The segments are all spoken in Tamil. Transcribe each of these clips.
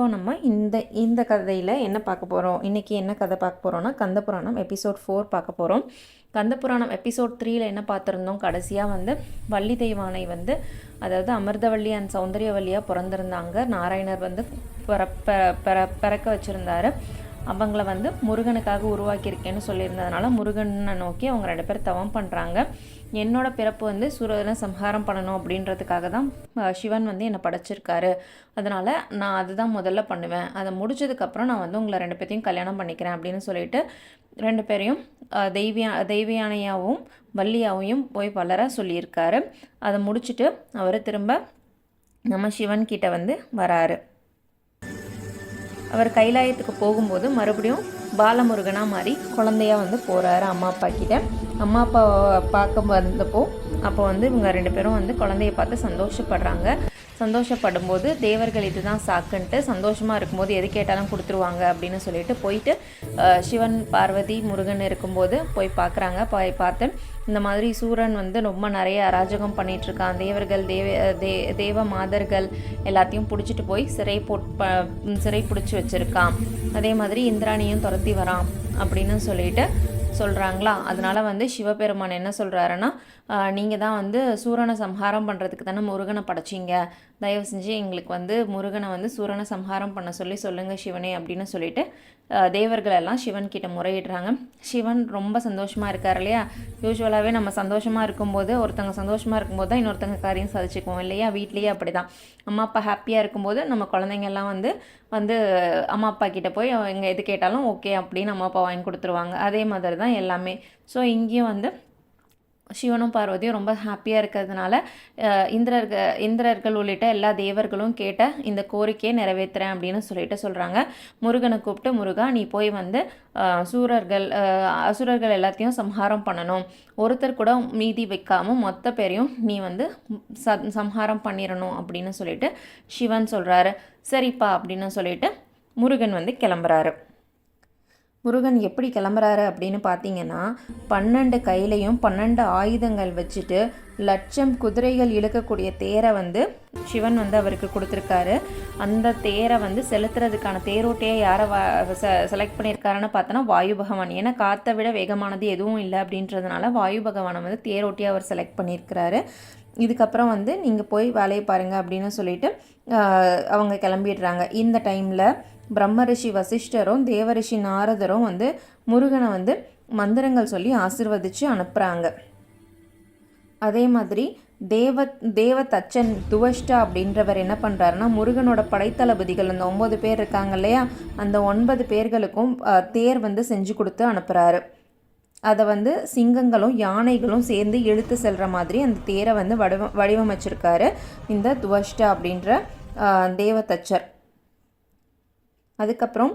இப்போ நம்ம இந்த இந்த கதையில் என்ன பார்க்க போகிறோம் இன்றைக்கி என்ன கதை பார்க்க போகிறோம்னா கந்த புராணம் எபிசோட் ஃபோர் பார்க்க போகிறோம் கந்த புராணம் எபிசோட் த்ரீயில் என்ன பார்த்துருந்தோம்? கடைசியாக வந்து வள்ளி தெய்வானை வந்து அதாவது அமிர்தவள்ளி அண்ட் சௌந்தரியவல்லியாக பிறந்திருந்தாங்க. நாராயணர் வந்து பிற பிற- பிற- பிறக்க வச்சுருந்தாரு. அவங்கள வந்து முருகனுக்காக உருவாக்கியிருக்கேன்னு சொல்லியிருந்ததுனால முருகனை நோக்கி அவங்க ரெண்டு பேரும் தவம் பண்ணுறாங்க என்னோட பிறப்பு வந்து சூரனை சம்ஹாரம் பண்ணணும் அப்படின்றதுக்காக தான் சிவன் வந்து என்னை படைச்சிருக்காரு. அதனால் நான் அதுதான் முதல்ல பண்ணுவேன். அதை முடிச்சதுக்கப்புறம் நான் வந்து உங்களை ரெண்டு பேர்த்தையும் கல்யாணம் பண்ணிக்கிறேன் அப்படின்னு சொல்லிட்டு ரெண்டு பேரையும் தெய்வியா தெய்வியானையாகவும் வள்ளியாவையும் போய் வளர சொல்லியிருக்காரு. அதை முடிச்சுட்டு அவர் திரும்ப நம்ம சிவன் கிட்ட வந்து வராரு. அவர் கைலாயத்துக்கு போகும்போது மறுபடியும் பாலமுருகனாக மாறி குழந்தையாக வந்து போகிறாரு அம்மா அப்பா கிட்ட. அம்மா அப்பா பார்க்க வந்தப்போ அப்போ வந்து இவங்க ரெண்டு பேரும் வந்து குழந்தைய பார்த்து சந்தோஷப்படுறாங்க. சந்தோஷப்படும்போது தேவர்கள் இதுதான் சாக்குன்ட்டு சந்தோஷமாக இருக்கும்போது எது கேட்டாலும் கொடுத்துருவாங்க அப்படின்னு சொல்லிட்டு போயிட்டு சிவன் பார்வதி முருகன் இருக்கும்போது போய் பார்க்குறாங்க. போய் பார்த்து இந்த மாதிரி சூரன் வந்து ரொம்ப நிறைய அராஜகம் பண்ணிகிட்ருக்கான் தேவர்கள் தேவ தே தேவ மாதர்கள் எல்லாத்தையும் பிடிச்சிட்டு போய் சிறை போட் ப சிறை பிடிச்சி வச்சுருக்கான். அதே மாதிரி இந்திராணியும் துரத்தி வரான் அப்படின்னு சொல்லிட்டு சொல்கிறாங்களா அதனால வந்து சிவபெருமான் என்ன சொல்கிறாருன்னா நீங்கள் தான் வந்து சூரனை சம்ஹாரம் பண்ணுறதுக்கு தானே முருகனை படைச்சிங்க. தயவு செஞ்சு எங்களுக்கு வந்து முருகனை வந்து சூரனை சம்ஹாரம் பண்ண சொல்லி சொல்லுங்கள் சிவனே அப்படின்னு சொல்லிட்டு தேவர்கள் எல்லாம் சிவன் கிட்ட முறையிடுறாங்க. சிவன் ரொம்ப சந்தோஷமாக இருக்கார் இல்லையா? யூஸ்வலாகவே நம்ம சந்தோஷமாக இருக்கும்போது ஒருத்தவங்க சந்தோஷமாக இருக்கும்போது தான் இன்னொருத்தங்க காரியம் சாதிச்சுக்குவோம் இல்லையா? வீட்லேயே அப்படி தான் அம்மா அப்பா ஹாப்பியாக இருக்கும்போது நம்ம குழந்தைங்க எல்லாம் வந்து வந்து அம்மா அப்பா கிட்டே போய் அவங்க எது கேட்டாலும் ஓகே அப்படின்னு அம்மா அப்பா வாங்கி கொடுத்துருவாங்க. அதே மாதிரி தான் எல்லாமே. ஸோ இங்கேயும் வந்து சிவனும் பார்வதியும் ரொம்ப ஹாப்பியாக இருக்கிறதுனால இந்திரர்கள் இந்திரர்கள் உள்ளிட்ட எல்லா தேவர்களும் கேட்ட இந்த கோரிக்கையை நிறைவேற்றுறேன் அப்படின்னு சொல்லிட்டு சொல்கிறாங்க முருகனை கூப்பிட்டு முருகா நீ போய் வந்து சூரர்கள் அசுரர்கள் எல்லாத்தையும் சம்ஹாரம் பண்ணணும். ஒருத்தர் கூட மீதி வைக்காமல் மொத்த பேரையும் நீ வந்து ச சம்ஹாரம் பண்ணிடணும் அப்படின்னு சொல்லிட்டு சிவன் சொல்கிறாரு சரிப்பா அப்படின்னு சொல்லிட்டு முருகன் வந்து கிளம்புறாரு. முருகன் எப்படி கிளம்புறாரு அப்படின்னு பார்த்தீங்கன்னா பன்னெண்டு கையிலையும் பன்னெண்டு ஆயுதங்கள் வச்சுட்டு லட்சம் குதிரைகள் இழுக்கக்கூடிய தேரை வந்து சிவன் வந்து அவருக்கு கொடுத்துருக்காரு. அந்த தேரை வந்து செலுத்துறதுக்கான தேரோட்டையை யாரை செலக்ட் பண்ணியிருக்காருன்னு பார்த்தோன்னா வாயு பகவான். ஏன்னா காற்றை விட வேகமானது எதுவும் இல்லை அப்படின்றதுனால வாயு பகவானை வந்து தேரோட்டியை அவர் செலக்ட் பண்ணியிருக்கிறாரு. இதுக்கப்புறம் வந்து நீங்கள் போய் வேலையை பாருங்கள் அப்படின்னு சொல்லிட்டு அவங்க கிளம்பிடுறாங்க. இந்த டைமில் பிரம்மரிஷி வசிஷ்டரும் தேவரிஷி நாரதரும் வந்து முருகனை வந்து மந்திரங்கள் சொல்லி ஆசிர்வதித்து அனுப்புகிறாங்க அதே மாதிரி தேவ தேவ தச்சன் துவஷ்டா அப்படின்றவர் என்ன பண்ணுறாருன்னா முருகனோட படைத்தளபதிகள் அந்த ஒம்பது பேர் இருக்காங்க இல்லையா அந்த ஒன்பது பேர்களுக்கும் தேர் வந்து செஞ்சு கொடுத்து அனுப்புகிறாரு அதை வந்து சிங்கங்களும் யானைகளும் சேர்ந்து இழுத்து செல்கிற மாதிரி அந்த தேரை வந்து வடிவ வடிவமைச்சிருக்காரு. இந்த துவஷ்டா அப்படின்ற தேவதச்சர். அதுக்கப்புறம்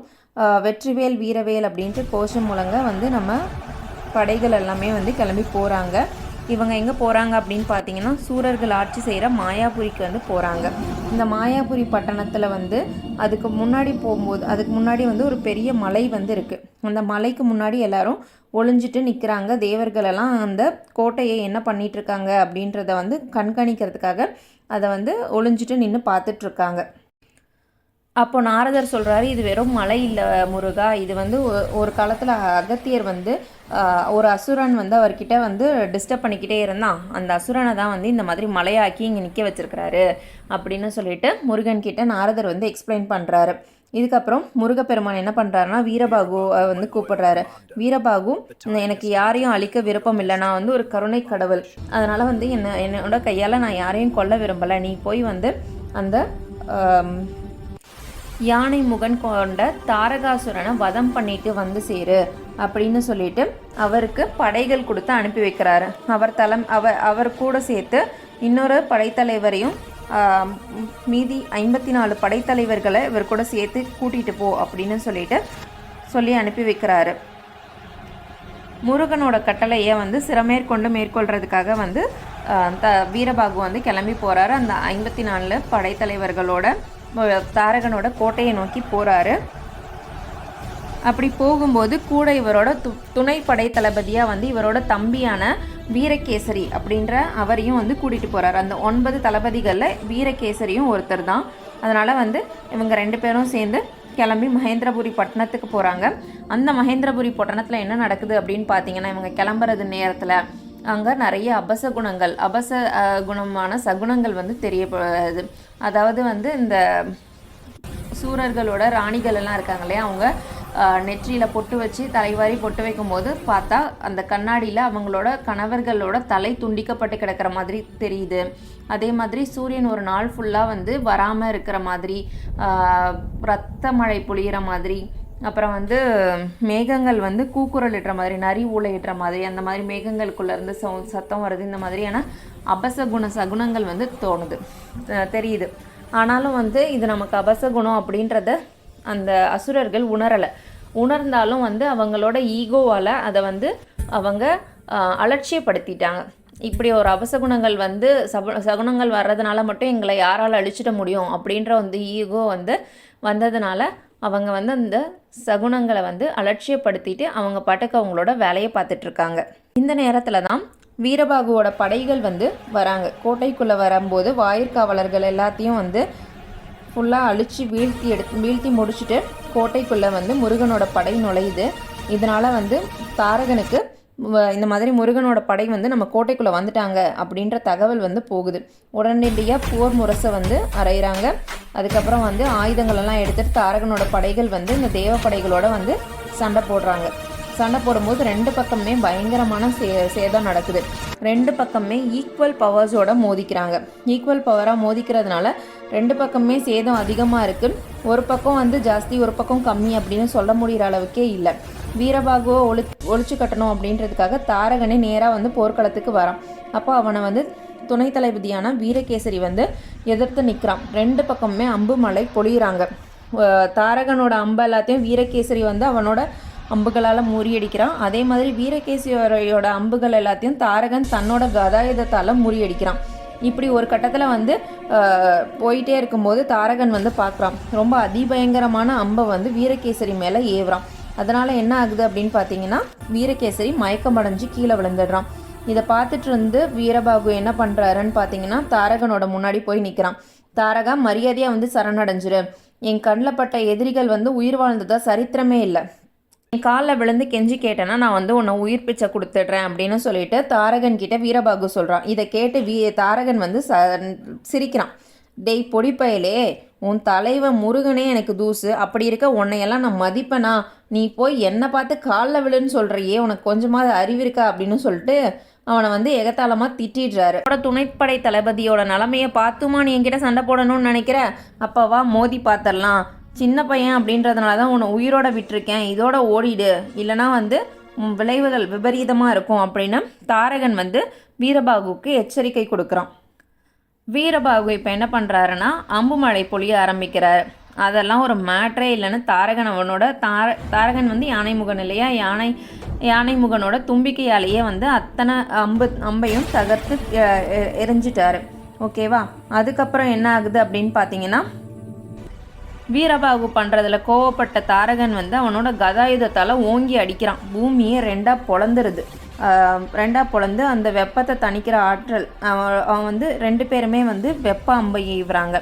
வெற்றிவேல் வீரவேல் அப்படின்ட்டு கோஷம் முழங்க வந்து நம்ம படைகள் எல்லாமே வந்து கிளம்பி போகிறாங்க இவங்க எங்கே போகிறாங்க அப்படின்னு பார்த்தீங்கன்னா சூரர்கள் ஆட்சி செய்கிற மாயாபுரிக்கு வந்து போகிறாங்க இந்த மாயாபுரி பட்டணத்தில் வந்து அதுக்கு முன்னாடி போகும்போது அதுக்கு முன்னாடி வந்து ஒரு பெரிய மலை வந்து இருக்குது அந்த மலைக்கு முன்னாடி எல்லாரும் ஒளிஞ்சிட்டு நிற்கிறாங்க தேவர்களெல்லாம் அந்த கோட்டையை என்ன பண்ணிகிட்ருக்காங்க அப்படின்றத வந்து கண்காணிக்கிறதுக்காக அதை வந்து ஒளிஞ்சிட்டு நின்று பார்த்துட்ருக்காங்க அப்போ நாரதர் சொல்கிறாரு இது வெறும் மலை இல்லை முருகா இது வந்து ஒரு காலத்தில் அகத்தியர் வந்து ஒரு அசுரன் வந்து அவர்கிட்ட வந்து டிஸ்டர்ப் பண்ணிக்கிட்டே இருந்தான். அந்த அசுரனை தான் வந்து இந்த மாதிரி மலையாக்கி இங்கே நிற்க வச்சுருக்கிறாரு அப்படின்னு சொல்லிட்டு முருகன் கிட்ட நாரதர் வந்து எக்ஸ்பிளைன் பண்ணுறாரு இதுக்கப்புறம் முருகப்பெருமான் என்ன பண்ணுறாருன்னா வீரபாகு வந்து கூப்பிடுறாரு. வீரபாகு எனக்கு யாரையும் அழிக்க விருப்பம் இல்லை. நான் வந்து ஒரு கருணை கடவுள். அதனால் வந்து என்ன என்னோட கையால் நான் யாரையும் கொல்ல விரும்பலை. நீ போய் வந்து அந்த யானை முகன் கொண்ட தாரகாசுரனை வதம் பண்ணிட்டு வந்து சேரு அப்படின்னு சொல்லிட்டு அவருக்கு படைகள் கொடுத்து அனுப்பி வைக்கிறாரு. அவர் தலம் அவர் அவர் கூட சேர்த்து இன்னொரு படைத்தலைவரையும் மீதி ஐம்பத்தி நாலு படைத்தலைவர்களை இவர் கூட சேர்த்து கூட்டிகிட்டு போ அப்படின்னு சொல்லிட்டு சொல்லி அனுப்பி வைக்கிறாரு. முருகனோட கட்டளையை வந்து சிறமேற்கொண்டு மேற்கொள்றதுக்காக வந்து த வீரபாகு வந்து கிளம்பி போகிறாரு அந்த ஐம்பத்தி நாலு படைத்தலைவர்களோட தாரகனோட கோட்டையை நோக்கி போகிறாரு அப்படி போகும்போது கூட இவரோட து துணை படை தளபதியாக வந்து இவரோட தம்பியான வீரகேசரி அப்படின்ற அவரையும் வந்து கூட்டிகிட்டு போகிறார் அந்த ஒன்பது தளபதிகளில் வீரகேசரியும் ஒருத்தர் தான் அதனால் வந்து இவங்க ரெண்டு பேரும் சேர்ந்து கிளம்பி மகேந்திரபுரி பட்டணத்துக்கு போகிறாங்க அந்த மகேந்திரபுரி பட்டணத்தில் என்ன நடக்குது அப்படின்னு பார்த்தீங்கன்னா இவங்க கிளம்புறது நேரத்தில் அங்கே நிறைய அபச குணங்கள் அபச குணமான சகுணங்கள் வந்து தெரியப்படுது. அதாவது வந்து இந்த சூரர்களோட ராணிகள் எல்லாம் இருக்காங்க இல்லையா அவங்க நெற்றியில் பொட்டு வச்சு தலைவாரி பொட்டு வைக்கும்போது பார்த்தா அந்த கண்ணாடியில் அவங்களோட கணவர்களோட தலை துண்டிக்கப்பட்டு கிடக்கிற மாதிரி தெரியுது. அதே மாதிரி சூரியன் ஒரு நாள் ஃபுல்லாக வந்து வராமல் இருக்கிற மாதிரி ரத்த மழை பொழியிற மாதிரி அப்புறம் வந்து மேகங்கள் வந்து கூக்குரல் இடுற மாதிரி நரி ஊழையிடுற மாதிரி அந்த மாதிரி மேகங்களுக்குள்ளேருந்து சௌ சத்தம் வருது இந்த மாதிரியான அபசகுண சகுனங்கள் வந்து தோணுது. தெரியுது. ஆனாலும் வந்து இது நமக்கு அபசகுணம் அப்படின்றத அந்த அசுரர்கள் உணரலை. உணர்ந்தாலும் வந்து அவங்களோட ஈகோவால் அதை வந்து அவங்க அலட்சியப்படுத்திட்டாங்க. இப்படி ஒரு அபசகுணங்கள் வந்து சப சகுனங்கள் வர்றதுனால மட்டும் எங்களை யாரால் அழிச்சிட முடியும் அப்படின்ற வந்து ஈகோ வந்து வந்ததுனால அவங்க வந்து அந்த சகுனங்களை வந்து அலட்சியப்படுத்திட்டு அவங்க பாட்டுக்கு அவங்களோட வேலையை பார்த்துட்ருக்காங்க இந்த நேரத்தில் தான் வீரபாகுவோட படைகள் வந்து வராங்க. கோட்டைக்குள்ளே வரும்போது வாயிற்காவலர்கள் எல்லாத்தையும் வந்து ஃபுல்லாக அழிச்சு வீழ்த்தி எடுத்து வீழ்த்தி முடிச்சுட்டு கோட்டைக்குள்ளே வந்து முருகனோட படை நுழையுது. இதனால் வந்து தாரகனுக்கு இந்த மாதிரி முருகனோட படை வந்து நம்ம கோட்டைக்குள்ளே வந்துட்டாங்க அப்படின்ற தகவல் வந்து போகுது. உடனடியாக போர் முரசை வந்து அறையிறாங்க. அதுக்கப்புறம் வந்து ஆயுதங்களெல்லாம் எடுத்துகிட்டு தாரகனோட படைகள் வந்து இந்த தேவ படைகளோட வந்து சண்டை போடுறாங்க. சண்டை போடும்போது ரெண்டு பக்கமே பயங்கரமான சே சேதம் நடக்குது. ரெண்டு பக்கமே ஈக்குவல் பவர்ஸோட மோதிக்கிறாங்க. ஈக்குவல் பவராக மோதிக்கிறதுனால ரெண்டு பக்கமே சேதம் அதிகமாக இருக்குது ஒரு பக்கம் வந்து ஜாஸ்தி ஒரு பக்கம் கம்மி அப்படின்னு சொல்ல முடிகிற அளவுக்கே இல்லை. வீரபாகுவை ஒளி ஒழிச்சு கட்டணும் அப்படின்றதுக்காக தாரகனே நேராக வந்து போர்க்களத்துக்கு வரான். அப்போ அவனை வந்து துணை தளபதியான வீரகேசரி வந்து எதிர்த்து நிற்கிறான் ரெண்டு பக்கமுமே அம்பு மலை பொழியிறாங்க தாரகனோட அம்பு எல்லாத்தையும் வீரகேசரி வந்து அவனோட அம்புகளால் முறியடிக்கிறான் அதே மாதிரி வீரகேசரியோட அம்புகள் எல்லாத்தையும் தாரகன் தன்னோட கதாயுதத்தால் முறியடிக்கிறான் இப்படி ஒரு கட்டத்தில் வந்து போயிட்டே இருக்கும்போது தாரகன் வந்து பார்க்குறான் ரொம்ப அதிபயங்கரமான அம்பை வந்து வீரகேசரி மேலே ஏவுறான். அதனால் என்ன ஆகுது அப்படின்னு பார்த்தீங்கன்னா வீரகேசரி மயக்கமடைஞ்சு கீழே விழுந்துடுறான். இதை பார்த்துட்டு இருந்து வீரபாகு என்ன பண்ணுறாருன்னு பார்த்தீங்கன்னா தாரகனோட முன்னாடி போய் நிற்கிறான் தாரகா மரியாதையாக வந்து சரணடைஞ்சிரு. என் கண்ணில் பட்ட எதிரிகள் வந்து உயிர் வாழ்ந்ததாக சரித்திரமே இல்லை. நீ காலில் விழுந்து கெஞ்சி கேட்டேன்னா நான் வந்து உன்னை உயிர் பிச்சை கொடுத்துட்றேன் அப்படின்னு சொல்லிட்டு தாரகன் கிட்ட வீரபாகு சொல்கிறான் இதை கேட்டு வீ தாரகன் வந்து ச சிரிக்கிறான். டேய் பொடிப்பயலே உன் தலைவன் முருகனே எனக்கு தூசு. அப்படி இருக்க உன்னையெல்லாம் நான் மதிப்பேனா? நீ போய் என்னை பார்த்து காலில் விழுன்னு சொல்கிறியே உனக்கு கொஞ்சமாவது அறிவு இருக்கா? அப்படின்னு சொல்லிட்டு அவனை வந்து எகத்தாளமாக திட்டிடுறாரு. அவனோட துணைப்படை தளபதியோட நிலமையை பார்த்துமா? நீ என்கிட்ட சண்டை போடணும்னு நினைக்கிற? அப்போ வா மோதி பார்த்துடலாம். சின்ன பையன் அப்படின்றதுனால தான் உன்னை உயிரோட விட்டிருக்கேன். இதோட ஓடிடு. இல்லைனா வந்து விளைவுகள் விபரீதமாக இருக்கும் அப்படின்னு தாரகன் வந்து வீரபாகுவுக்கு எச்சரிக்கை கொடுக்குறான். வீரபாகு இப்போ என்ன பண்ணுறாருன்னா அம்பு மழை பொழிய ஆரம்பிக்கிறார். அதெல்லாம் ஒரு மேட்ரே இல்லைன்னு தாரகன் அவனோட தார தாரகன் வந்து யானை முகன் இல்லையா யானை யானை முகனோட தும்பிக்கையாலேயே வந்து அத்தனை அம்பு அம்பையும் தகர்த்து எரிஞ்சிட்டாரு. ஓகேவா? அதுக்கப்புறம் என்ன ஆகுது அப்படின்னு பார்த்தீங்கன்னா வீரபாகு பண்ணுறதுல கோவப்பட்ட தாரகன் வந்து அவனோட கதாயுதத்தால் ஓங்கி அடிக்கிறான். பூமியே ரெண்டாக பொழந்துருது. ரெண்டாக பொழந்து அந்த வெப்பத்தை தணிக்கிற ஆற்றல் அவன் அவன் வந்து ரெண்டு பேருமே வந்து வெப்ப அம்பை ஏவுறாங்க.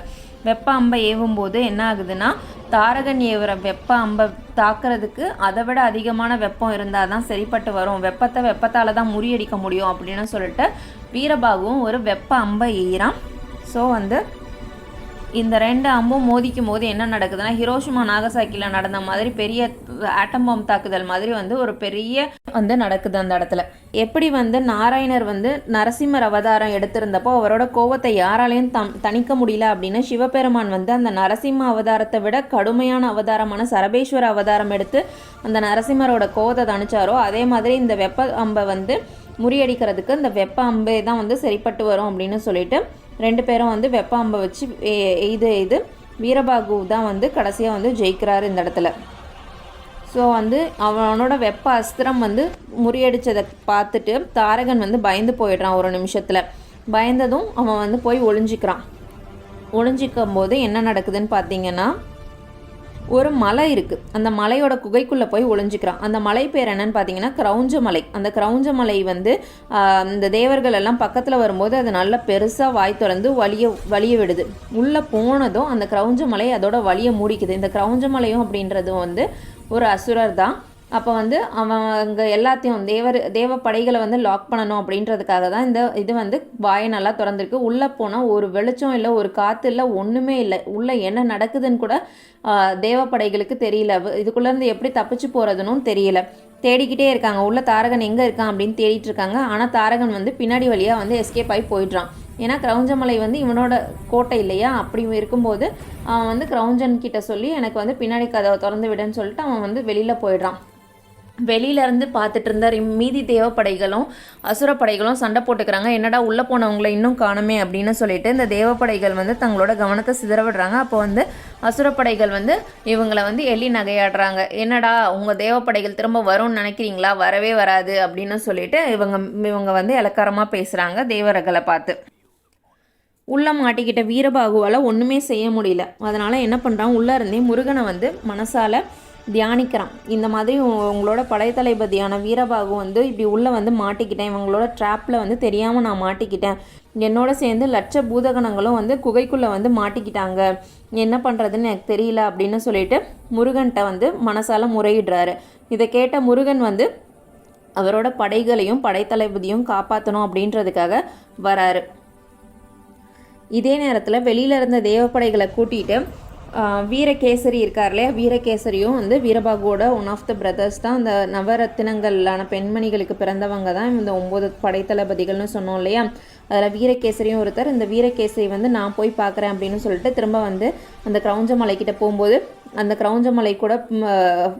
வெப்ப அம்பை ஏவும்போது என்ன ஆகுதுன்னா தாரகன் ஏவுற வெப்ப அம்பை தாக்குறதுக்கு அதை விட அதிகமான வெப்பம் இருந்தால் தான் சரிப்பட்டு வரும். வெப்பத்தை வெப்பத்தால் தான் முறியடிக்க முடியும் அப்படின்னு சொல்லிட்டு வீரபாகுவும் ஒரு வெப்ப அம்பை எய்கிறான் ஸோ வந்து இந்த ரெண்டு அம்பும் மோதிக்கும் போது என்ன நடக்குதுன்னா ஹிரோஷிமா நாகசாக்கியில் நடந்த மாதிரி பெரிய ஆட்டம் பாம் தாக்குதல் மாதிரி வந்து ஒரு பெரிய வந்து நடக்குது அந்த இடத்துல. எப்படி வந்து நாராயணர் வந்து நரசிம்மர் அவதாரம் எடுத்திருந்தப்போ அவரோட கோவத்தை யாராலையும் தம் தணிக்க முடியல அப்படின்னு சிவபெருமான் வந்து அந்த நரசிம்ம அவதாரத்தை விட கடுமையான அவதாரமான சரபேஸ்வர அவதாரம் எடுத்து அந்த நரசிம்மரோட கோவத்தை தணிச்சாரோ அதே மாதிரி இந்த வெப்ப அம்பை வந்து முறியடிக்கிறதுக்கு இந்த வெப்ப அம்பே தான் வந்து சரிப்பட்டு வரும் அப்படின்னு சொல்லிட்டு ரெண்டு பேரும் வந்து வெப்ப அம்பை வச்சு எய்து எய்து வீரபாகு தான் வந்து கடைசியாக வந்து ஜெயிக்கிறாரு இந்த இடத்துல. ஸோ வந்து அவனோட வெப்ப அஸ்திரம் வந்து முறியடித்ததை பார்த்துட்டு தாரகன் வந்து பயந்து போயிடுறான் ஒரு நிமிஷத்தில். பயந்ததும் அவன் வந்து போய் ஒளிஞ்சிக்கிறான். ஒளிஞ்சிக்கும் போது என்ன நடக்குதுன்னு பார்த்தீங்கன்னா ஒரு மலை இருக்குது அந்த மலையோட குகைக்குள்ளே போய் ஒளிஞ்சிக்கிறான். அந்த மலை பேர் என்னன்னு பார்த்தீங்கன்னா கிரௌஞ்ச மலை. அந்த கிரௌஞ்ச மலை வந்து இந்த தேவர்கள் எல்லாம் பக்கத்தில் வரும்போது அது நல்லா பெருசாக வாய் திறந்து வலிய வலிய விடுது. உள்ளே போனதும் அந்த கிரௌஞ்ச மலை அதோட வலியை மூடிக்குது. இந்த கிரௌஞ்ச மலையும் அப்படின்றதும் வந்து ஒரு அசுரர் தான். அப்போ வந்து அவன் அங்கே எல்லாத்தையும் தேவர் தேவ படைகளை வந்து லாக் பண்ணணும் அப்படின்றதுக்காக தான் இந்த இது வந்து வாயை நல்லா திறந்திருக்கு. உள்ளே போனால் ஒரு வெளிச்சம் இல்லை ஒரு காற்று இல்லை ஒன்றுமே இல்லை. உள்ளே என்ன நடக்குதுன்னு கூட தேவ படைகளுக்கு தெரியல. இதுக்குள்ளேருந்து எப்படி தப்பிச்சு போகிறதுனும் தெரியல. தேடிக்கிட்டே இருக்காங்க. உள்ள தாரகன் எங்கே இருக்கான் அப்படின்னு தேடிட்டு இருக்காங்க. ஆனால் தாரகன் வந்து பின்னாடி வழியாக வந்து எஸ்கேப் ஆகி போயிடுறான். ஏன்னா கிரௌஞ்சமலை வந்து இவனோட கோட்டை இல்லையா? அப்படி இருக்கும்போது அவன் வந்து கிரௌஞ்சன் கிட்ட சொல்லி எனக்கு வந்து பின்னாடி கதவை திறந்து விடுன்னு சொல்லிட்டு அவன் வந்து வெளியில் போயிடுறான். வெளியில இருந்து பார்த்துட்டு இருந்தார் மீதி தேவப்படைகளும் அசுரப்படைகளும் சண்டை போட்டுக்கிறாங்க. என்னடா உள்ளே போனவங்கள இன்னும் காணுமே அப்படின்னு சொல்லிட்டு இந்த தேவப்படைகள் வந்து தங்களோட கவனத்தை சிதற விடுறாங்க அப்போ வந்து அசுரப்படைகள் வந்து இவங்களை வந்து எள்ளி நகையாடுறாங்க. என்னடா உங்கள் தேவப்படைகள் திரும்ப வரும்னு நினைக்கிறீங்களா? வரவே வராது அப்படின்னு சொல்லிட்டு இவங்க இவங்க வந்து இலக்காரமாக பேசுகிறாங்க தேவர்களை பார்த்து. உள்ள மாட்டிக்கிட்ட வீரபாகுவால் ஒன்றுமே செய்ய முடியல. அதனால் என்ன பண்ணுறான் உள்ளே இருந்தே முருகனை வந்து மனசால் தியானிக்கிறான். இந்த மாதிரி உ- உங்களோட படைத்தளபதியான வீரபாகு வந்து இப்படி உள்ளே வந்து மாட்டிக்கிட்டேன். இவங்களோட ட்ராப்பில் வந்து தெரியாமல் நான் மாட்டிக்கிட்டேன். என்னோட சேர்ந்து லட்ச பூதகணங்களும் வந்து குகைக்குள்ளே வந்து மாட்டிக்கிட்டாங்க. என்ன பண்ணுறதுன்னு எனக்கு தெரியல அப்படின்னு சொல்லிட்டு முருகன்கிட்ட வந்து மனசால் முறையிடுறாரு. இதை கேட்ட முருகன் வந்து அவரோட படைகளையும் படைத்தளபதியும் காப்பாற்றணும் அப்படின்றதுக்காக வராரு. இதே நேரத்தில் வெளியில இருந்த தேவப்படைகளை கூட்டிகிட்டு வீரகேசரி இருக்கார் இல்லையா? வீரகேசரியும் வந்து வீரபாகுவோட ஒன் ஆஃப் த பிரதர்ஸ் தான். அந்த நவரத்தினங்களான பெண்மணிகளுக்கு பிறந்தவங்க தான். இந்த ஒம்பது படைத்தளபதிகள்னு சொன்னோம் இல்லையா? அதில் வீரகேசரியும் ஒருத்தர். இந்த வீரகேசரி வந்து நான் போய் பார்க்குறேன் அப்படின்னு சொல்லிட்டு திரும்ப வந்து அந்த கிரௌஞ்ச மலைக்கிட்ட போகும்போது அந்த கிரௌஞ்சமலை கூட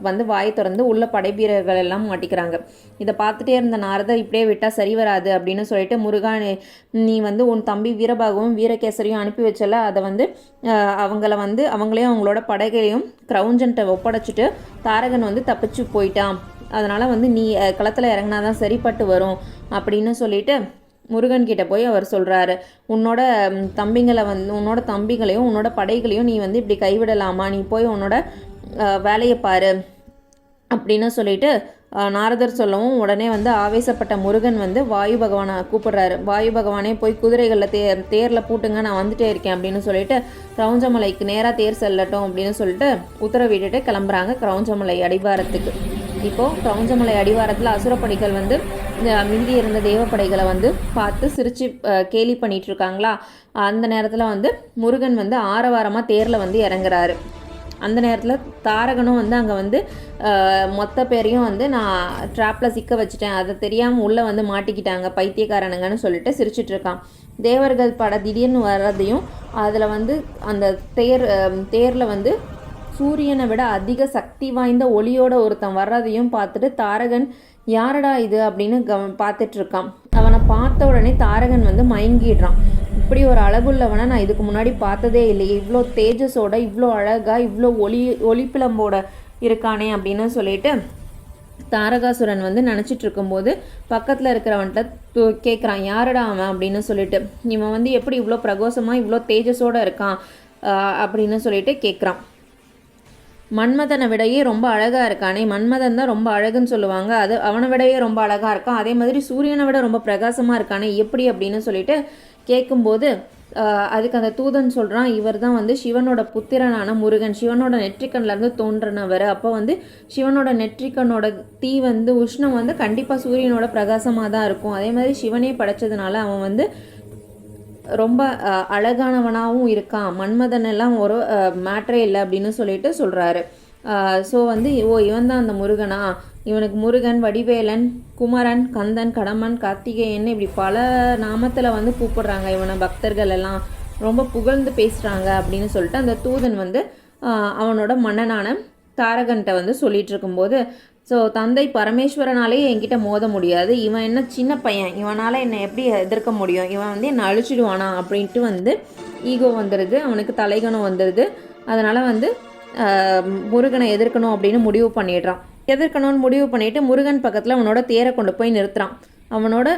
வந்து வாய் திறந்து உள்ள படை வீரர்கள் எல்லாம் மாட்டிக்கிறாங்க. இதை பார்த்துட்டே இருந்த நாரதர் இப்படியே விட்டால் சரி வராது அப்படின்னு சொல்லிட்டு முருகா நீ- வந்து உன் தம்பி வீரபாகவும் வீரகேசரியும் அனுப்பி வச்சல அதை வந்து அவங்கள வந்து அவங்களையும் அவங்களோட படைகளையும் கிரௌஞ்சன்ட்ட ஒப்படைச்சிட்டு தாரகன் வந்து தப்பிச்சு போயிட்டான். அதனால் வந்து நீ களத்தில் இறங்கினா தான் சரிப்பட்டு வரும் அப்படின்னு சொல்லிட்டு முருகன் கிட்ட போய் அவர் சொல்கிறாரு உன்னோட தம்பிங்களை வந்து உன்னோட தம்பிகளையும் உன்னோட படைகளையும் நீ வந்து இப்படி கைவிடலாமா? நீ போய் உன்னோட வேலையை பாரு. அப்படின்னு சொல்லிட்டு நாரதர் சொல்லவும் உடனே வந்து ஆவேசப்பட்ட முருகன் வந்து வாயு பகவானை கூப்பிடுறாரு. வாயு பகவானே போய் குதிரைகளில் தே தேரில் பூட்டுங்க நான் வந்துட்டே இருக்கேன் அப்படின்னு சொல்லிட்டு கிரௌஞ்சமலைக்கு நேராக தேர் செல்லட்டும் அப்படின்னு சொல்லிட்டு உத்தரவிட்டுட்டு கிளம்புறாங்க கிரௌஞ்சமலை அடிவாரத்துக்கு. இப்போது பிரபஞ்சமலை அடிவாரத்தில் அசுரப்படைகள் வந்து மிந்தி இருந்த தேவப்படைகளை வந்து பார்த்து சிரித்து கேலி பண்ணிட்டு இருக்காங்களா அந்த நேரத்தில் வந்து முருகன் வந்து ஆரவாரமாக தேரில் வந்து இறங்குறாரு. அந்த நேரத்தில் தாரகனும் வந்து அங்கே வந்து மொத்த பேரையும் வந்து நான் ட்ராப்பில் சிக்க வச்சுட்டேன். அதை தெரியாமல் உள்ளே வந்து மாட்டிக்கிட்டாங்க பைத்தியக்காரனுங்கன்னு சொல்லிட்டு சிரிச்சிட்டு இருக்கான் தேவர்கள் பட திடீர்னு வர்றதையும் அதில் வந்து அந்த தேர் தேரில் வந்து சூரியனை விட அதிக சக்தி வாய்ந்த ஒளியோட ஒருத்தன் வர்றதையும் பார்த்துட்டு தாரகன் யாரடா இது? அப்படின்னு கவ பார்த்துட்டு இருக்கான் அவனை பார்த்த உடனே தாரகன் வந்து மயங்கிடுறான். இப்படி ஒரு அழகுள்ளவனை நான் இதுக்கு முன்னாடி பார்த்ததே இல்லையே. இவ்வளோ தேஜஸோட இவ்வளோ அழகா இவ்வளோ ஒளி ஒளிப்பிளம்போட இருக்கானே அப்படின்னு சொல்லிட்டு தாரகாசுரன் வந்து நினச்சிட்டு இருக்கும்போது பக்கத்தில் இருக்கிறவன்கிட்ட கேட்குறான் யாரடா அவன்? அப்படின்னு சொல்லிட்டு. இவன் வந்து எப்படி இவ்வளோ பிரகோசமாக இவ்வளோ தேஜஸோடு இருக்கான்? அப்படின்னு சொல்லிட்டு கேட்குறான் மன்மதனை விடையே ரொம்ப அழகாக இருக்கானே மன்மதன் தான் ரொம்ப அழகுன்னு சொல்லுவாங்க. அது அவனை விடையே ரொம்ப அழகாக இருக்கான் அதே மாதிரி சூரியனை விட ரொம்ப பிரகாசமாக இருக்கானே எப்படி அப்படின்னு சொல்லிட்டு கேட்கும்போது அதுக்கு அந்த தூதன் சொல்கிறான் இவர் தான் வந்து சிவனோட புத்திரனான முருகன். சிவனோட நெற்றிக்கண்லேருந்து தோன்றினவர். அப்போ வந்து சிவனோட நெற்றிக்கண்ணோட தீ வந்து உஷ்ணம் வந்து கண்டிப்பாக சூரியனோட பிரகாசமாக தான் இருக்கும். அதே மாதிரி சிவனே படைச்சதுனால அவன் வந்து ரொம்ப அழகானவனாகவும் இருக்கான் மன்மதன் எல்லாம் ஒரு மேட்ரே இல்லை அப்படின்னு சொல்லிட்டு சொல்கிறாரு ஸோ வந்து ஓ இவன் தான் அந்த முருகனா? இவனுக்கு முருகன் வடிவேலன் குமரன் கந்தன் கடமன் கார்த்திகேயன் இப்படி பல நாமத்தில் வந்து கூப்பிடுறாங்க இவனை பக்தர்கள் எல்லாம். ரொம்ப புகழ்ந்து பேசுகிறாங்க அப்படின்னு சொல்லிட்டு அந்த தூதன் வந்து அவனோட மன்னனான தாரகன்கிட்ட வந்து சொல்லிட்டு இருக்கும்போது ஸோ தந்தை பரமேஸ்வரனாலே என்கிட்ட மோத முடியாது. இவன் என்ன சின்ன பையன். இவனால் என்னை எப்படி எதிர்க்க முடியும்? இவன் வந்து என்னை அழிச்சிடுவானா அப்படின்ட்டு வந்து ஈகோ வந்துடுது அவனுக்கு தலைகணம் வந்துடுது அதனால் வந்து முருகனை எதிர்க்கணும் அப்படின்னு முடிவு பண்ணிடுறான். எதிர்க்கணும்னு முடிவு பண்ணிவிட்டு முருகன் பக்கத்தில் அவனோட தேரை கொண்டு போய் நிறுத்துறான். அவனோட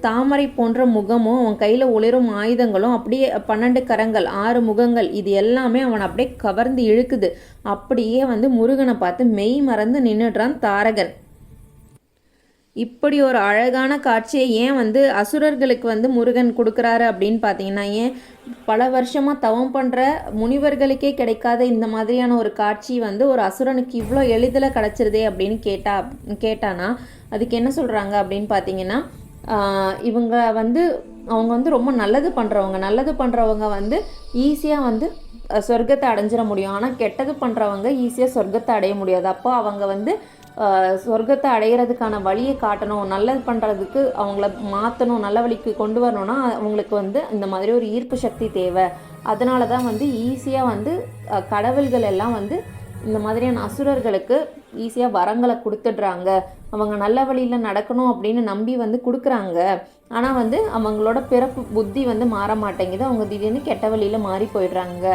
தாமரை போன்ற முகமும் அவன் கையில் ஒளிரும் ஆயுதங்களும் அப்படியே பன்னெண்டு கரங்கள் ஆறு முகங்கள் இது எல்லாமே அவன் அப்படியே கவர்ந்து இழுக்குது. அப்படியே வந்து முருகனை பார்த்து மெய் மறந்து நின்றுடுறான் தாரகன். இப்படி ஒரு அழகான காட்சியை ஏன் வந்து அசுரர்களுக்கு வந்து முருகன் கொடுக்குறாரு அப்படின்னு பார்த்தீங்கன்னா ஏன் பல வருஷமாக தவம் பண்ணுற முனிவர்களுக்கே கிடைக்காத இந்த மாதிரியான ஒரு காட்சி வந்து ஒரு அசுரனுக்கு இவ்வளோ எளிதில் கிடச்சிருதே அப்படின்னு கேட்டா கேட்டானா அதுக்கு என்ன சொல்கிறாங்க அப்படின்னு பார்த்தீங்கன்னா இவங்க வந்து அவங்க வந்து ரொம்ப நல்லது பண்ணுறவங்க நல்லது பண்ணுறவங்க வந்து ஈஸியாக வந்து சொர்க்கத்தை அடைஞ்சிட முடியும். ஆனால் கெட்டது பண்ணுறவங்க ஈஸியாக சொர்க்கத்தை அடைய முடியாது. அப்போ அவங்க வந்து சொர்க்கத்தை அடையிறதுக்கான வழியை காட்டணும் நல்லது பண்ணுறதுக்கு அவங்கள மாற்றணும் நல்ல வழிக்கு கொண்டு வரணும்னா அவங்களுக்கு வந்து இந்த மாதிரி ஒரு ஈர்ப்பு சக்தி தேவை. அதனால தான் வந்து ஈஸியாக வந்து கடவுள்கள் எல்லாம் வந்து இந்த மாதிரியான அசுரர்களுக்கு ஈஸியாக வரங்களை கொடுத்துடுறாங்க. அவங்க நல்ல வழியில் நடக்கணும் அப்படின்னு நம்பி வந்து கொடுக்குறாங்க. ஆனால் வந்து அவங்களோட பிறப்பு புத்தி வந்து மாற மாட்டேங்குது. அவங்க திடீர்னு கெட்ட வழியில் மாறி போயிடுறாங்க.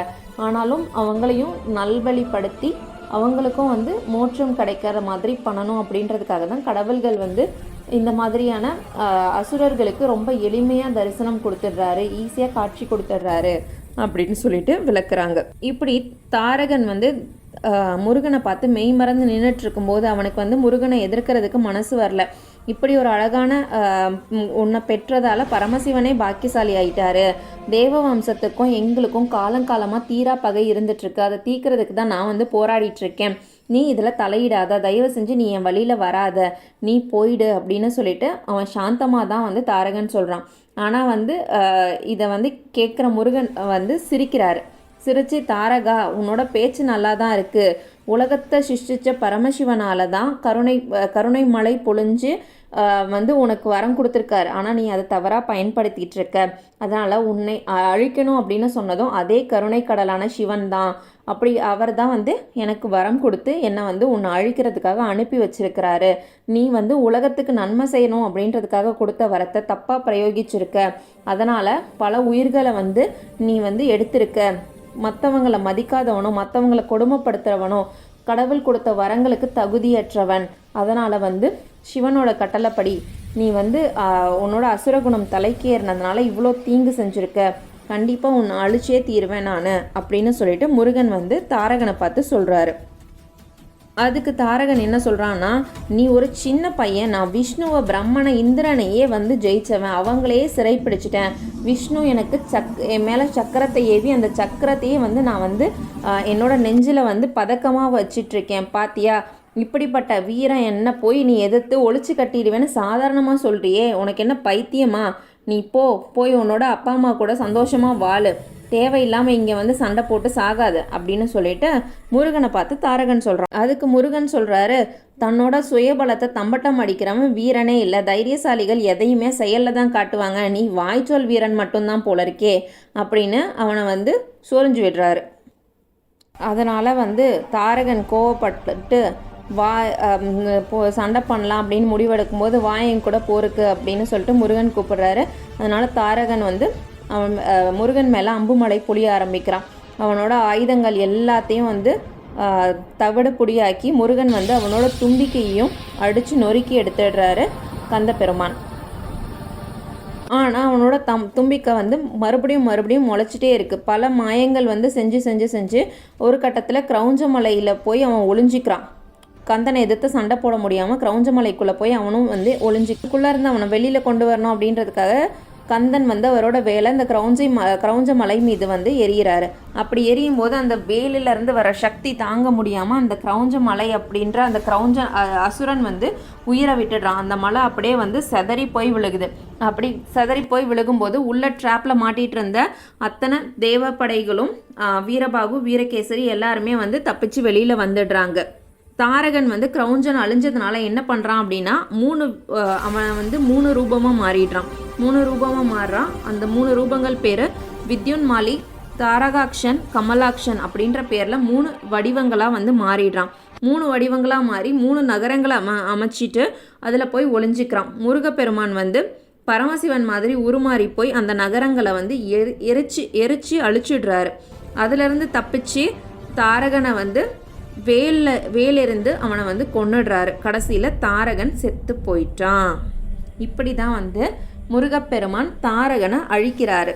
ஆனாலும் அவங்களையும் நல்வழிப்படுத்தி அவங்களுக்கும் வந்து மோட்சம் கிடைக்கிற மாதிரி பண்ணணும் அப்படின்றதுக்காக தான் கடவுள்கள் வந்து இந்த மாதிரியான அசுரர்களுக்கு ரொம்ப எளிமையாக தரிசனம் கொடுத்துட்றாரு ஈஸியாக காட்சி கொடுத்துட்றாரு அப்படின்னு சொல்லிட்டு விளக்குறாங்க. இப்படி தாரகன் வந்து முருகனை பார்த்து மெய் மறந்து நின்றுட்டு இருக்கும்போது அவனுக்கு வந்து முருகனை எதிர்க்கிறதுக்கு மனசு வரல. இப்படி ஒரு அழகான உன்னை பெற்றதால பரமசிவனே பாக்கியசாலி ஆயிட்டாரு தேவ வம்சத்துக்கும் எங்களுக்கும் காலங்காலமாக தீரா பகை இருந்துட்டு இருக்கு அதை தீக்கிறதுக்கு தான் நான் வந்து போராடிட்டு இருக்கேன் நீ இதில் தலையிடாத. தயவு செஞ்சு நீ என் வழியில் வராத. நீ போயிடு அப்படின்னு சொல்லிட்டு அவன் சாந்தமாக தான் வந்து தாரகன் சொல்கிறான் ஆனால் வந்து இதை வந்து கேட்குற முருகன் வந்து சிரிக்கிறாரு. சிரிச்சு தாரகா உன்னோட பேச்சு நல்லா தான் இருக்குது உலகத்தை சிஷ்டித்த பரமசிவனால தான் கருணை கருணை மழை பொழிஞ்சு வந்து உனக்கு வரம் கொடுத்துருக்காரு. ஆனால் நீ அதை தவறாக பயன்படுத்திட்டு இருக்க அதனால் உன்னை அழிக்கணும் அப்படின்னு சொன்னதும் அதே கருணை கடலான சிவன் தான் அப்படி அவர் தான் வந்து எனக்கு வரம் கொடுத்து என்னை வந்து உன்னை அழிக்கிறதுக்காக அனுப்பி வச்சிருக்கிறாரு. நீ வந்து உலகத்துக்கு நன்மை செய்யணும் அப்படின்றதுக்காக கொடுத்த வரத்தை தப்பாக பிரயோகிச்சிருக்க. அதனால் பல உயிர்களை வந்து நீ வந்து எடுத்திருக்க. மற்றவங்களை மதிக்காதவனோ மற்றவங்களை கொடுமைப்படுத்துறவனோ கடவுள் கொடுத்த வரங்களுக்கு தகுதியற்றவன். அதனால் வந்து சிவனோட கட்டளைப்படி நீ வந்து உன்னோட அசுரகுணம் தலைக்கேறினதுனால இவ்வளோ தீங்கு செஞ்சுருக்க. கண்டிப்பாக உன்னை அழிச்சே தீருவேன் நான் அப்படின்னு சொல்லிட்டு முருகன் வந்து தாரகனை பார்த்து சொல்கிறாரு அதுக்கு தாரகன் என்ன சொல்கிறான்னா நீ ஒரு சின்ன பையன் நான் விஷ்ணுவை பிரம்மனை இந்திரனையே வந்து ஜெயிச்சவன். அவங்களையே சிறைப்பிடிச்சிட்டேன். விஷ்ணு எனக்கு சக் என் மேலே சக்கரத்தை ஏவி அந்த சக்கரத்தையே வந்து நான் வந்து என்னோட நெஞ்சில் வந்து பதக்கமாக வச்சிட்ருக்கேன். பாத்தியா? இப்படிப்பட்ட வீரன் என்ன போய் நீ எதிர்த்து ஒழிச்சு கட்டிடுவேன்னு சாதாரணமாக சொல்கிறியே உனக்கு என்ன பைத்தியமா? நீ போ போய் உன்னோட அப்பா அம்மா கூட சந்தோஷமாக வாழு. தேவையில்லாமல் இங்கே வந்து சண்டை போட்டு சாகாது அப்படின்னு சொல்லிட்டு முருகனை பார்த்து தாரகன் சொல்கிறான் அதுக்கு முருகன் சொல்கிறாரு தன்னோட சுயபலத்தை தம்பட்டம் அடிக்கிறவன் வீரனே இல்லை. தைரியசாலிகள் எதையுமே செயலில் தான் காட்டுவாங்க. நீ வாய்ச்சொல் வீரன் மட்டும்தான் போல இருக்கே அப்படின்னு அவனை வந்து சொரிஞ்சு விடுறாரு. அதனால் வந்து தாரகன் கோவப்பட்டுட்டு வா போ சண்டை பண்ணலாம் அப்படின்னு முடிவெடுக்கும்போது வாயம் கூட போருக்கு அப்படின்னு சொல்லிட்டு முருகன் கூப்பிடுறாரு. அதனால் தாரகன் வந்து அவன் முருகன் மேலே அம்புமலை பொழிய ஆரம்பிக்கிறான். அவனோட ஆயுதங்கள் எல்லாத்தையும் வந்து தவிட தவிடு பொடியாக்கி முருகன் வந்து அவனோட தும்பிக்கையும் அடித்து நொறுக்கி எடுத்துடுறாரு கந்த பெருமான் ஆனால் அவனோட தம் தும்பிக்கை வந்து மறுபடியும் மறுபடியும் முளைச்சிட்டே இருக்குது பல மாயங்கள் வந்து செஞ்சு செஞ்சு செஞ்சு ஒரு கட்டத்தில் கிரௌஞ்சமலையில் போய் அவன் ஒளிஞ்சிக்கிறான். கந்தனை எதிர்த்து சண்டை போட முடியாமல் கிரௌஞ்சமலைக்குள்ளே போய் அவனும் வந்து ஒளிஞ்சிக்குள்ளே இருந்து அவனை வெளியில் கொண்டு வரணும் அப்படின்றதுக்காக கந்தன் வந்து அவரோட வேலை இந்த கிரௌஞ்சி ம கிரௌஞ்ச மலை மீது வந்து எரியிறாரு அப்படி எரியும் போது அந்த வேலிலேருந்து வர சக்தி தாங்க முடியாமல் அந்த கிரௌஞ்ச மலை அப்படின்ற அந்த கிரௌஞ்ச அசுரன் வந்து உயிரை விட்டுடுறான். அந்த மலை அப்படியே வந்து செதறி போய் விழுகுது. அப்படி செதறி போய் விழுகும்போது உள்ள ட்ராப்பில் மாட்டிகிட்டு இருந்த அத்தனை தேவப்படைகளும் வீரபாகு வீரகேசரி எல்லாருமே வந்து தப்பிச்சு வெளியில் வந்துடுறாங்க. தாரகன் வந்து கிரௌஞ்சன் அழிஞ்சதுனால என்ன பண்ணுறான் அப்படின்னா மூணு அவன் வந்து மூணு ரூபமாக மாறிடுறான். மூணு ரூபமாக மாறுறான் அந்த மூணு ரூபங்கள் பேர் வித்யுன்மாலி தாரகாக்ஷன் கமலாக்ஷன் அப்படின்ற பேரில் மூணு வடிவங்களாக வந்து மாறிடுறான். மூணு வடிவங்களாக மாறி மூணு நகரங்களை அம அமைச்சிட்டு அதில் போய் ஒளிஞ்சிக்கிறான். முருகப்பெருமான் வந்து பரமசிவன் மாதிரி உருமாறி போய் அந்த நகரங்களை வந்து எரி எரிச்சு எரிச்சு அழிச்சிடுறாரு. அதுலேருந்து தப்பிச்சு தாரகனை வந்து வேலில் வேலிருந்து அவனை வந்து கொன்னுடுறாரு. கடைசியில் தாரகன் செத்து போயிட்டான். இப்படி தான் வந்து முருகப்பெருமான் தாரகனை அழிக்கிறாரு.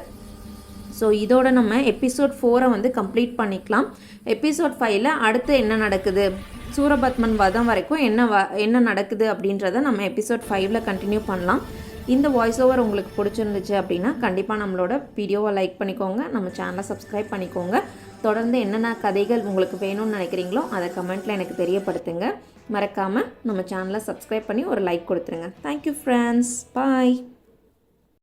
ஸோ இதோட நம்ம எபிசோட் ஃபோரை வந்து கம்ப்ளீட் பண்ணிக்கலாம். எபிசோட் ஃபைவ்ல அடுத்து என்ன நடக்குது? சூரபத்மன் வதம் வரைக்கும் என்ன வ என்ன நடக்குது அப்படின்றத நம்ம எபிசோட் ஃபைவ்ல கண்டினியூ பண்ணலாம். இந்த வாய்ஸ் ஓவர் உங்களுக்கு பிடிச்சிருந்துச்சு அப்படின்னா கண்டிப்பாக நம்மளோட வீடியோவை லைக் பண்ணிக்கோங்க. நம்ம சேனலை சப்ஸ்கிரைப் பண்ணிக்கோங்க. தொடர்ந்து என்னென்ன கதைகள் உங்களுக்கு வேணும்னு நினைக்கிறீங்களோ அதை கமெண்ட்டில் எனக்கு தெரியப்படுத்துங்க. மறக்காமல் நம்ம சேனலை சப்ஸ்கிரைப் பண்ணி ஒரு லைக் கொடுத்துருங்க. Thank you friends bye